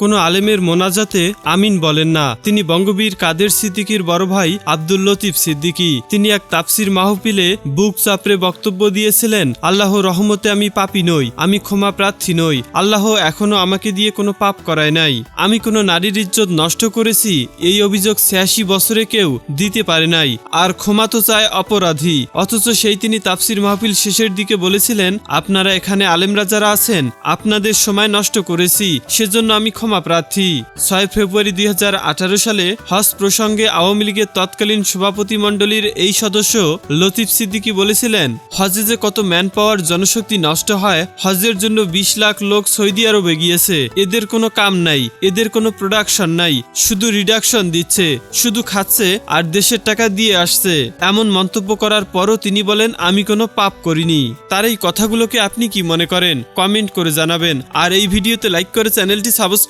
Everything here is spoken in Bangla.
কোনো আলেমের মোনাজাতে আমিন বলেন না। তিনি বঙ্গবীর কাদের সিদ্দিকীর বড় ভাই আব্দুল লতিফ সিদ্দিকী। তিনি এক তাফসির মাহফিলে বুক চাপড়ে বক্তব্য দিয়েছিলেন, আল্লাহ রহমতে আমি পাপি নই, আমি ক্ষমা প্রার্থী নই। আল্লাহ এখনও আমাকে দিয়ে কোনো পাপ করায় নাই। আমি কোনো নারীর ইজ্জত নষ্ট করেছি, এই অভিযোগ ছিয়াশি বছরে কেউ দিতে পারে নাই। আর ক্ষমা তো চায় অপরাধী। অথচ সেই তিনি তাফসির মাহফিল শেষের দিকে বলেছিলেন, আপনারা এখানে আলেমরা যারা আছেন, আপনাদের সময় নষ্ট করেছি, সেজন্য আমি ক্ষমা প্রার্থী। ছয় ফেব্রুয়ারি দুই হাজার আঠারো সালে হজ প্রসঙ্গে আওয়ামী লীগের তৎকালীন সভাপতি মণ্ডলীর এই সদস্য লতিফ সিদ্দিকী বলেছিলেন, হজে যে কত ম্যান পাওয়ার জনশক্তি নষ্ট হয়, হজের জন্য বিশ লাখ লোক সৌদি আরবে গিয়েছে। এদের কোনো কাম নাই, এদের কোনো প্রোডাকশন নাই, শুধু রিডাকশন দিচ্ছে, শুধু খাচ্ছে আর দেশের টাকা দিয়ে আসছে। এমন মন্তব্য করার পরও তিনি বলেন, আমি কোনো পাপ করিনি। তার এই কথাগুলোকে আপনি কি মনে করেন? কমেন্ট করে জানাবেন। আর এই ভিডিওতে লাইক করে চ্যানেলটি